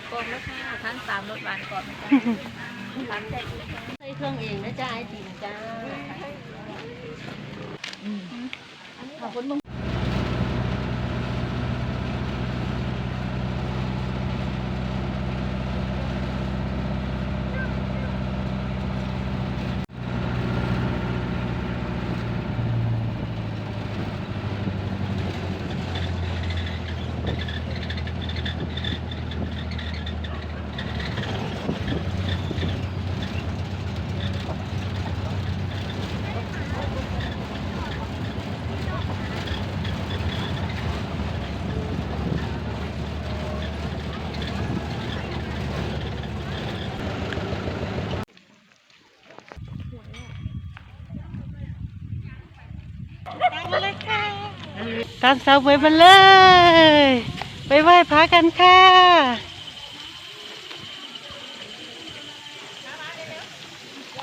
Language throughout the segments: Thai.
บกลมแล้วค่ะทั้งสามรสหวานก่อนนะจ๊ะสามใจดีจ้าใส่เครื่องเองนะจ๊ะไอติมจ้าขอบคุณมึง ตามสาวเวยมาเลย ไปไหว้พระกันค่ะ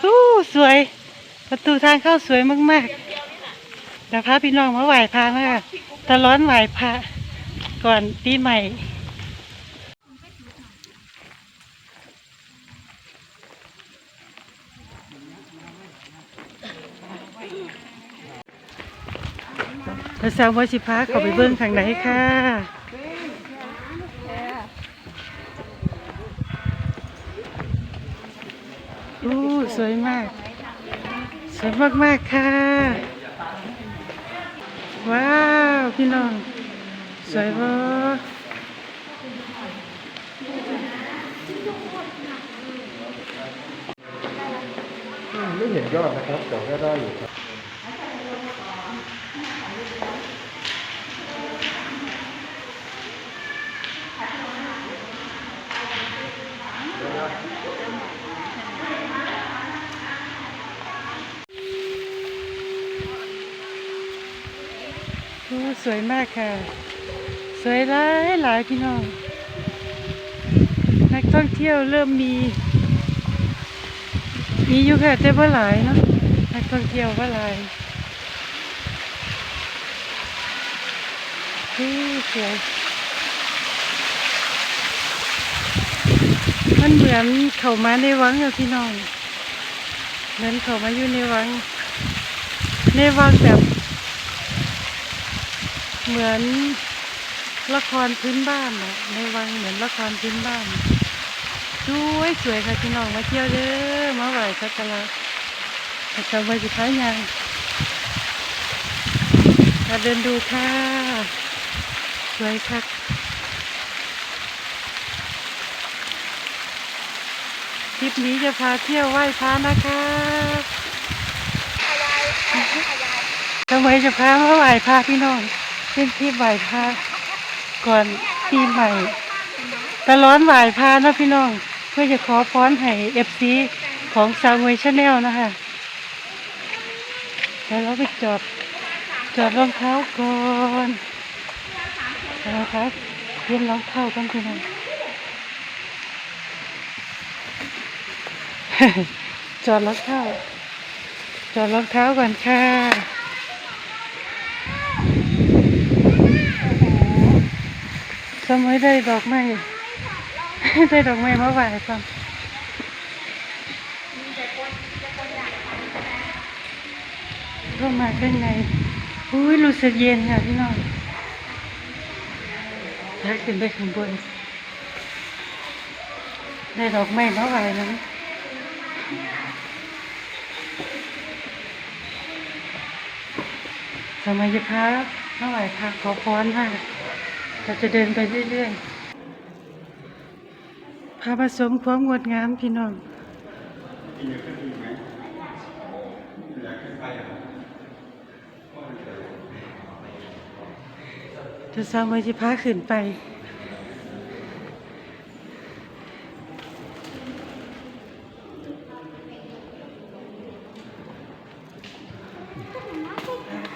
อู้สวย ประตูทางเข้าสวยมากๆเดี๋ยวพาพี่น้องมาไหว้พระมาตะร้อนไหว้พระก่อนปีใหม่ แล้วสาววชิพาเขาไปเบิ้งข้างไหนค่ะอู้สวยมาก สวยมากๆค่ะ ว้าว พี่น้อง สวยบ่ไม่เห็นยอดนะครับแต่ก็ได้อยู่ครับ อู้สวยมากค่ะ สวยหลายหลายพี่น้อง นักท่องเที่ยวเริ่มมี มีอยู่ค่ะแต่ว่าหลายเนาะนักท่องเที่ยวว่าหลายอู้สวย มันเหมือนเขามาในวังอะพี่น้องเหมือนเขามาอยู่ในวัง ในวังแบบ เหมือนละครพื้นบ้านอะในวังเหมือนละครพื้นบ้านสวยสวยค่ะพี่น้องมาเที่ยวเด้อมาไหว้สักการะสักการะสุดท้ายยังมาเดินดูค่ะ สวยค่ะ คลิปนี้จะพาเที่ยวไหว้พระนะคะทำไมจะพามาไหว้พระพี่น้องเป็นที่ไหว้พระก่อนปีใหม่ตลอดไหว้พระนะพี่น้อง เพื่อจะขอพรให้เอฟซีของซาวเวชแนลนะคะแล้วเราไปจอดจอดรองเท้าก่อนนะคะเรียนรองเท้ากันพี่น้อง จอดรองเท้า จอดรองเท้าก่อนค่ะสมัยได้ดอกไม้ได้ดอกไม้มาไหว้ก่อนเข้ามาข้างในอุ้ยรู้สึกเย็นค่ะพี่น้องถ้าขึ้นไปข้างบนได้ดอกไม้มาไหว้นะ สมัยจะพามาไหว้พระขอพรค่ะเราจะเดินไปเรื่อยๆพาผสมความงดงามพี่น้องจะสร้างไว้ที่พาขึ้นไป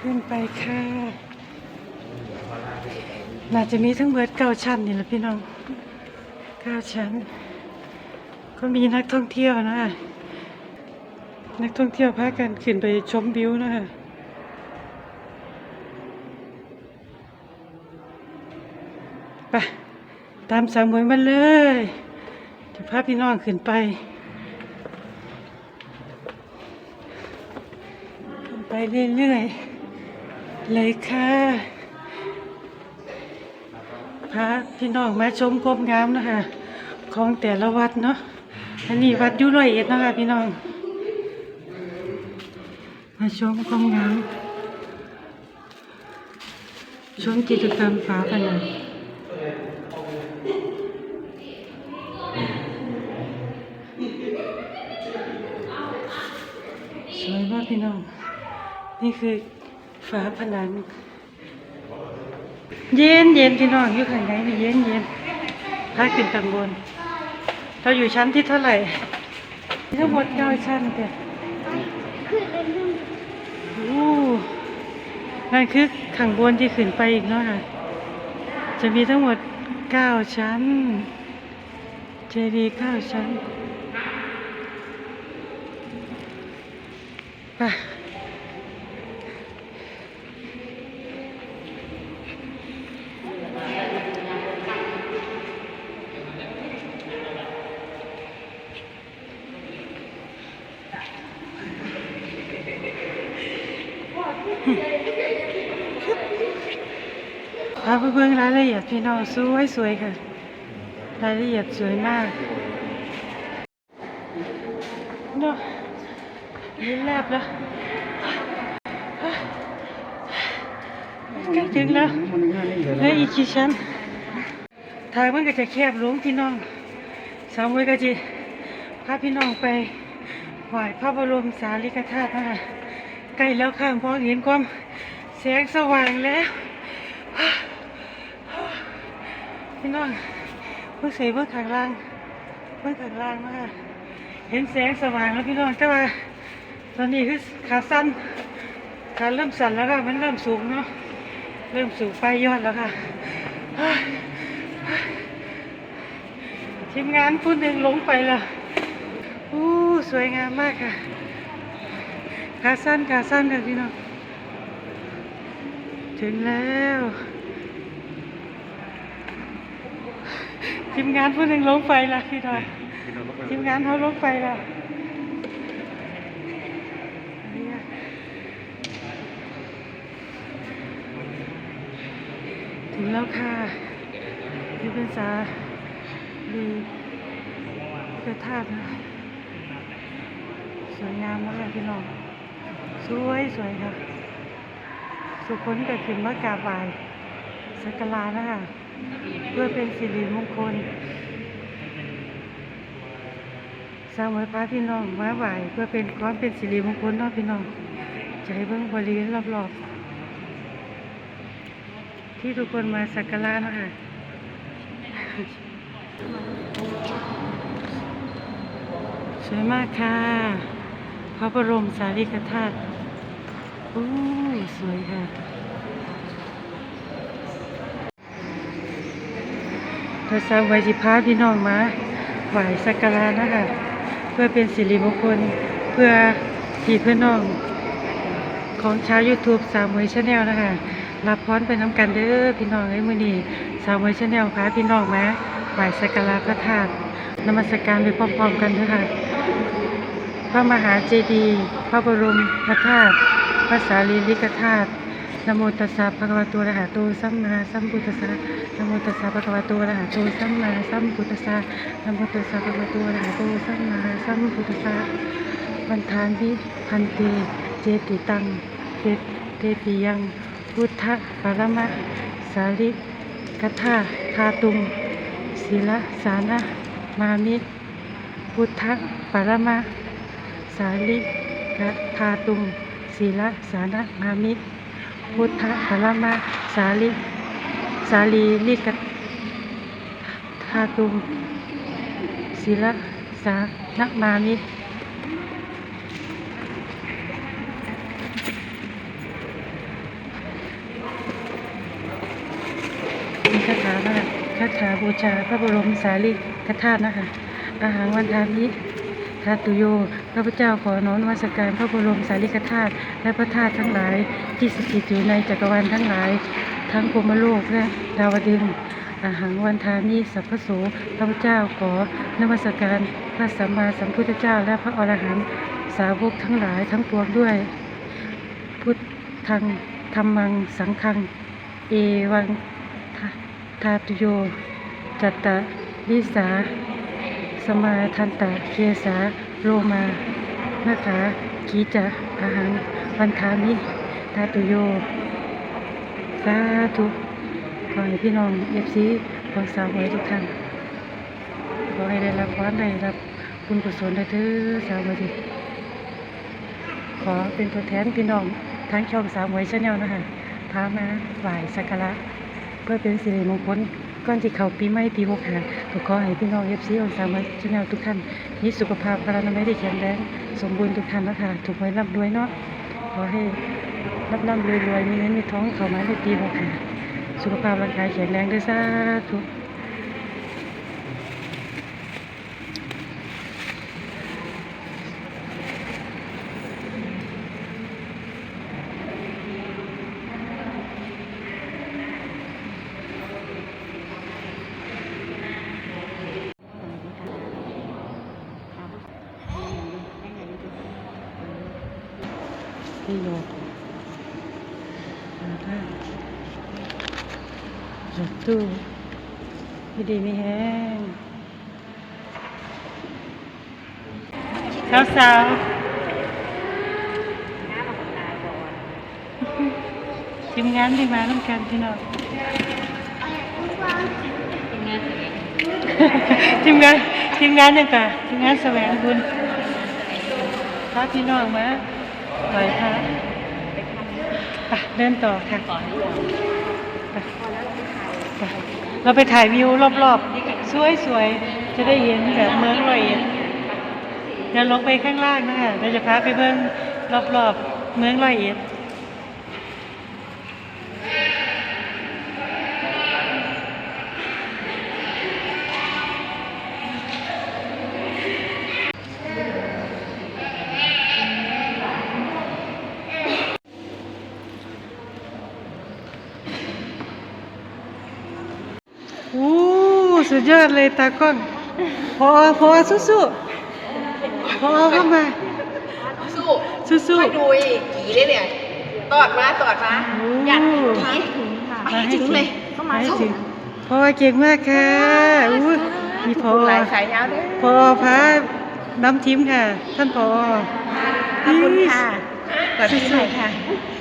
ขึ้น ไปค่ะ น่าจะมีทั้งเบิร์ดเก้าชั้นนี่แหละพี่น้องเก้าชั้น ก็มีนักท่องเที่ยวนะ นักท่องเที่ยวพากันขึ้นไปชมวิวนะคะไปตามสามวยมาเลย จะพาพี่น้องขึ้นไปขึ้นไปเรื่อยๆ เลยค่ะพาพี่น้องมาชมพมงามนะคะของแต่ละวัดเนาะอันนี้วัดยุร้อยเอ็ดนะคะพี่น้อง มาชมความงามชมกิจกรรมฝาผนังสวยมากพี่น้อง นี่คือ ฝาผนัง เย็นเย็นพี่น้องอยู่ข้างในนี่เย็นเย็นพาขึ้นตังบนเราอยู่ชั้นที่เท่าไหร่ทั้งหมดเก้าชั้นแต่โอ้นั่นคือข้างบนที่ขึ้นไปอีกเนาะค่ะ จะมีทั้งหมดเก้าชั้น เจดีย์เก้าชั้น ไป บิ่งรายละเอียดพี่น้องสวยสวยค่ะ รายละเอียดสวยมากเนาะลิ้นแลบแล้วใกล้ถึงแล้วเลืออีกกี่ชั้นทางมันก็จะแคบลงพี่น้อง สามวยก็จะพาพี่น้องไปไหว้พระบรมสารีริกธาตุนะคะใกล้แล้วข้างพอเห็นความแสงสว่างแล้ว พี่น้องเพิ่งเสียเพิ่งข้างล่างเพิ่งข้างล่างมาเห็นแสงสว่างแล้วพี่น้องแต่ว่าตอนนี้คือขาสั้นขาเริ่มสั่นแล้วค่ะมันเริ่มสูงเนาะเริ่มสูงไปยอดแล้วค่ะทีมงานผู้หนึ่งลงไปและอู้สวยงามมากค่ะขาสั้นขาสั้นค่ะพี่น้องถึงแล้ว ทีมงานผู้หนึ่งลงไปละพี่ดอยทีมงานเขาลงไปละถึงแล้วค่ะนี่เป็นสาลีพระธาตุนะสวยงามมากเลยพี่น้อง สวยสวยค่ะ สุคนก็ขึ้นมากราบไหว้สักการะนะคะ เพื่อเป็นสิริมงคลสร้างไว้พระพี่น้องมาไหวเพื่อเป็นความเป็นสิริมงคลเนาะพี่น้องจะให้เบิ่งบริเวณรอบๆ ที่ทุกคนมาสักการะนะคะสวยมากค่ะ พระบรมสารีริกธาตุโอ้สวยค่ะ ถ้าสร้างไว้สิพาพี่น้องมาไหวสักการะนะคะเพื่อเป็นสิริมงคลเพื่อพี่เพื่อนน้องของชาว YouTube สาวมวยชาแนลนะคะรับพรไปน้ำกันเด้อพี่น้องไอ้มือนี้สาวมวยชาแนลพาพี่น้องมาไหวสักการะพระธาตุนมัสการไปพร้อมๆกันเด้อค่ะพระมหาเจดีย์พระบรมพระธาตุพระสารีริกธาตุ นะโมตัสสะภะคะวะโตอะระหะโตสัมมาสัมพุทธัสสะนะโมตัสสะภะคะวะโตอะระหะโตสัมมาสัมพุทธัสสะนะโมตัสสะภะคะวะโตอะระหะโตสัมมาสัมพุทธัสสะวันทานวิพันเตเจติตังเตเตปิยังพุทธะปรมะสาริกธาคาตุงศิลสานะมามิพุทธะปรมะสาลิกธาตุงศีลสานะมามิ พุทธปรมะสาลิสาลีลิกธาตุศีลสานะมามิมีคาถานะคะคาถาบูชาพระบรมสารีกธาตุนะคะอาหารวันทามิทาตุโยข้าพเจ้าขอน้อมนมัสการพระบรมสารีริกธาตุและพระธาตุทั้งหลายที่สถิตอยู่ในจักรวาลทั้งหลาย ทั้งพรหมโลกและดาวดึงส์อาหังวันทามิสัพพโสพระพุทธเจ้าขอนมัสการพระสัมมาสัมพุทธเจ้า และพระอรหันตสาวกทั้งหลายทั้งปวงด้วย พุทธังธรรมังสังฆัง เอวังทาตุโย จัตตะวิสา สมาทันตะเกสา โรมานาขากีจะอาหังวันทามิทาตุโย สาธุขอให้พี่น้องเอฟซีของสาวหวยทุกท่านขอให้ได้รับความได้รับบุญกุศลได้เถิดสาวหวยดีขอเป็นตัวแทนพี่น้องทั้งช่องสาวหวยชาแนลนะคะพามาไหว้สักการะเพื่อเป็นสิริมงคลก่อนที่เขาปีใหม่ปีหกหา ก็ขอให้พี่น้องเอฟซีองสาวหวยชแนลทุกท่านมีสุขภาพพลานามัยที่แข็งแรงสมบูรณ์ทุกท่านนะคะถูกไว้ร่ำรวยเนาะขอให้รับร่ำรวยรวยมีเงินมีท้องเข้ามาในปีหกห้าสุขภาพร่างกายแข็งแรงด้วยสาทุกโยกมาได้รถตู้ พี่ดีไม่แห้งสาวสาวๆทีมงานที่มาต้องการพี่น้องเป็นงานแสดงทีมงานทีมงานเนี่ยค่ะทีมงานแสวงบุญพาพี่น้องมาไหวพระไปเดินต่อค่ะ ก่อนให้ลง ไปไป เราไปถ่ายวิวรอบๆ สวยๆ จะได้เห็นแบบเมืองลอยเอ็ดเดี๋ยวลงไปข้างล่างนะคะเราจะพาไปเบิ่งรอบๆ เมืองลอยเอ็ด อู้สุ ดยอดเลยตากล้องพอพอสู้ๆพอเข้ามา สู้สู้ไปดูอีกกี่เลยเนี่ย ตอดมาตอดมาๆโอ้อยากกี่มาให้ถึงเลยมาให้ถึงพอเก่งมากค่ะอู้มีพอหลายสายยาวเลยพอพาน้ำทีมค่ะ ท่านพอขอบคุณค่ะเปิดที่ไหนค่ะ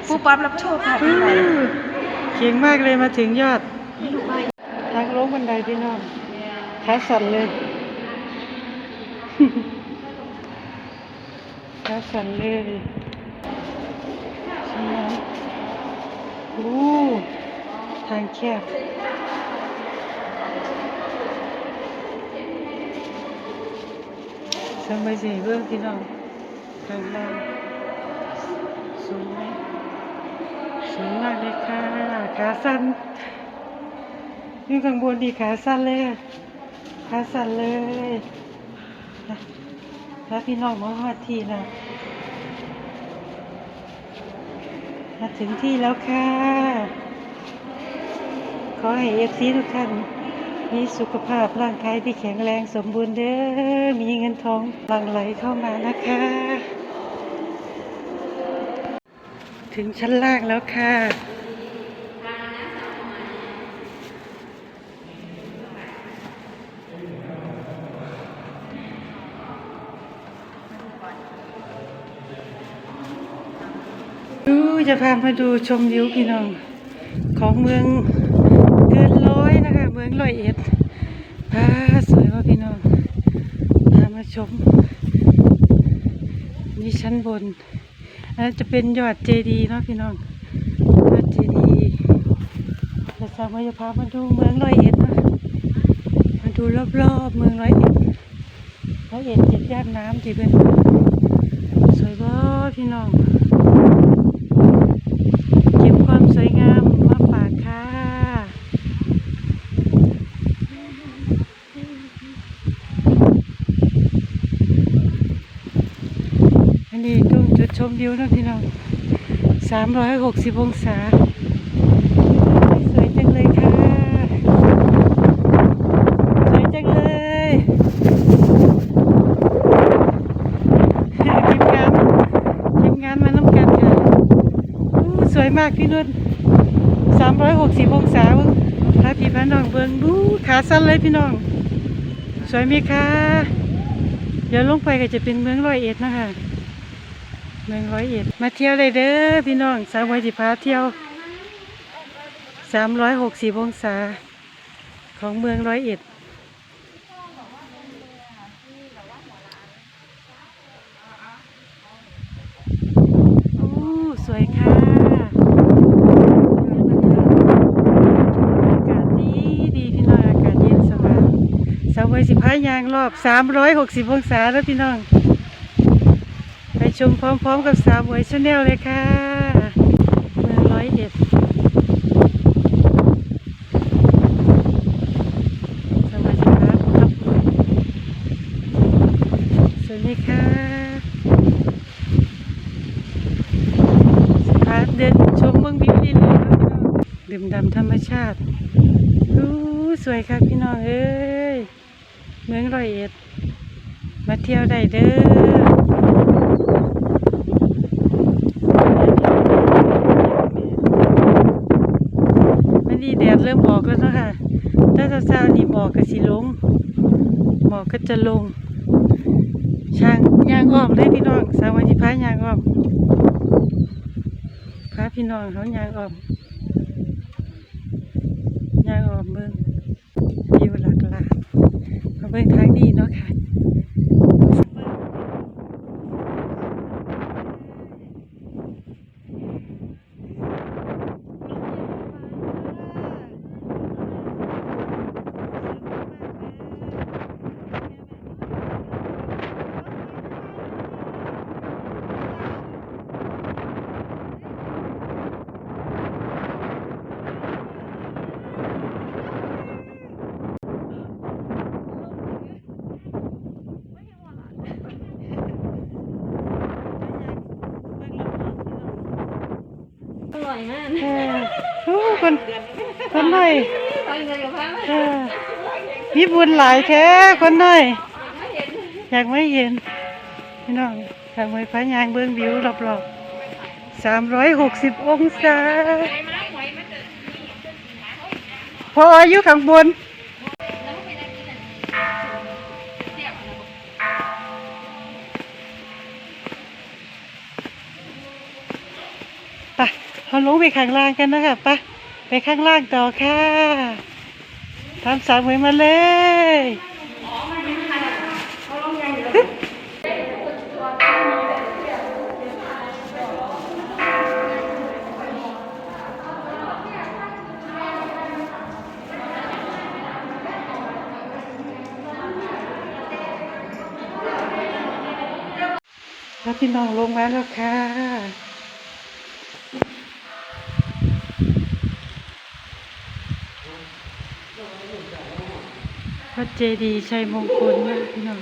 ผู้ป๊อปรับโชคค่ะอู้ที่ไหน เก่งมากเลยมาถึงยอดทางลงบันไดพี่น้อง ขาสั่นเลยขาสั่นเลยใช่ไหมโอ้ทางแคบสมัยสี่เบื้องพี่น้องข้างล่างสูงไหมสูงมากเลยค่ะ ขาสั่นนี่ข้างบนดีขาสั้นเลยอะ ขาสั้นเลยนะแล้วพี่น้องมาว่าที่นะมาถึงที่แล้วค่ะ ขอให้เอฟซีทุกท่าน มีสุขภาพร่างกายที่แข็งแรงสมบูรณ์เด้อ มีเงินทองหลั่งไหลเข้ามานะคะ ถึงชั้นล่างแล้วค่ะ ดู จะพามาดูชมวิวพี่น้อง ของเมืองเกินร้อยนะคะ เมืองร้อยเอ็ดพาสวยว่าพี่น้องพามาชมนี่ชั้นบนอันจะเป็นยอดเจดีย์เนาะพี่น้องยอดเจดีย์เราสามารถจะพามาดูเมืองร้อยเอ็ดนะมาดูรอบๆเมืองร้อยเอ็ดร้อยเอ็ดเจ็ดย่านน้ำที่เป็นสวยบ่พี่น้อง มวิวนะพี่น้องสามร้อยหกสิบองศา สวยจังเลยค่ะ สวยจังเลยทีมงานทีมงานมาน้ำกันค่ะสวยมากพี่นุ่นสามร้อยหกสิบองศาเบิ้พระพี่พระน้องเบิ้งดูขาสั้นเลยพี่น้อง สวยไหมคะ เดี๋ยวลงไปก็จะเป็นเมืองร้อยเอ็ดนะคะ เมืองร้อยเอ็ดมาเที่ยวได้เด้อพี่น้องสาวไวยสิพาเที่ยวสามร้อยหกสิบองศาของเมืองร้อยเอ็ดโอ้สวยค่ะอากาศดีดีพี่น้องอากาศเย็นสบายสาวไวยสิพายางรอบ360อยหกสิบองศาแล้วพี่น้อง ชมพร้อมๆกับสาวไวยชาแนลเลยค่ะเมืองร้อยเอ็ดสวัสดีครับครับสวัสดีค่ะพาเดินชมเมืองวิวดีเลยครับดื่มดำธรรมชาติอู้สวยครับพี่น้องเอ้ยเมืองร้อยเอ็ดมาเที่ยวได้เด้อ มันนี่ แดดเริ่มออกแล้วนะค่ะถ้าเช้าๆนี่หมอกก็สิลงหมอกก็จะลงช่างยางอ้อมเลยพี่น้องสาววันที่พายางอ้อมพาพี่น้องเขายางอ้อมยางอ้อมเบิ่งวิวหลักหลายมาเบิ่งทางดีเนาะค่ะ อร่อยมาก เออโอ้คนคนหน่อ ยไปเลยกับพ่อเออมีบุญหลายแท้คนหน่อยอยากไม่เห็นพี่น้องทางไว้พายางเบื้องวิวรอบๆสามร้อยหกสิบองศาพออายุข้างบนไปเราลงไปข้างล่างกันนะคะไป ไปข้างล่างต่อค่ะทำสามมือมาเลยแล้วพี่น้องลงมาแล้วค่ะ พระเจดีย์ชัยมงคลมากพี่น้อง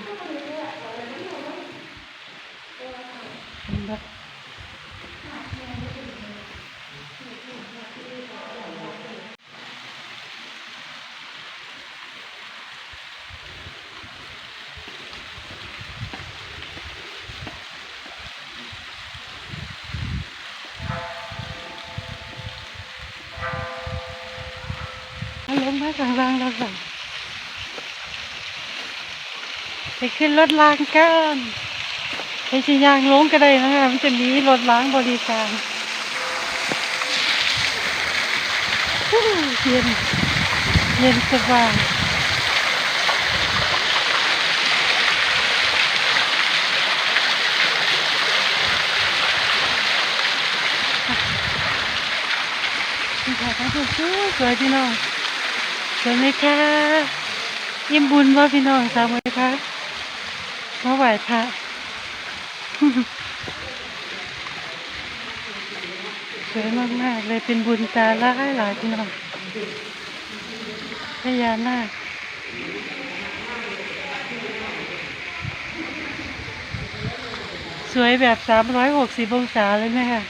เห็นปะเอาลงมาข้างล่างแล้วค่ะ ไปขึ้นรถล้างกันไปชิยางลงก็ได้นะคะมันจะมีรถล้างบริการเย็นเย็นสบายนี่ค่ะทั้งสวยสวยพี่น้องสวยไหมคะยิ้มบุญว่าพี่น้องสาวไหม คะมาไหวพระสวยมากๆเลยเป็นบุญตาหลายหลายพี่น้องพญานาคสวยแบบสามร้อยหกสิบองศาเลยไหมคะ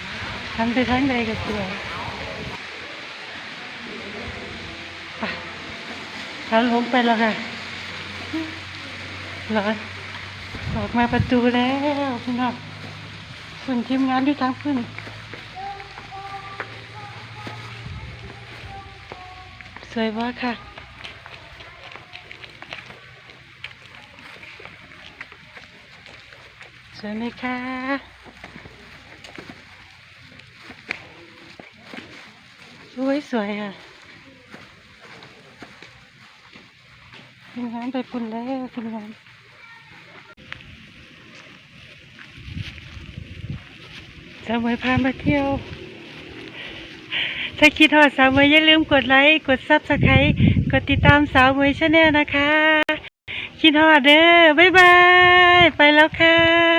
ทั้งไปทั้งใดก็สวยไปเราลงไปแล้วค่ะร้อน ออกมาประตูแล้วพี่น้องส่วนทีมงานที่ทั้งพื้นสวยมากค่ะสวยไหมคะสวยสวยอะทีมงานไปปุ่นแล้วทีมงาน สาวมวยพามาเที่ยว ถ้าคิดทอดสาวมวยอย่าลืมกดไลค์กดซับสไครต์กดติดตามสาวมวยชาแนลนะคะ คิดทอดเด้อบ๊ายบาย ไปแล้วค่ะ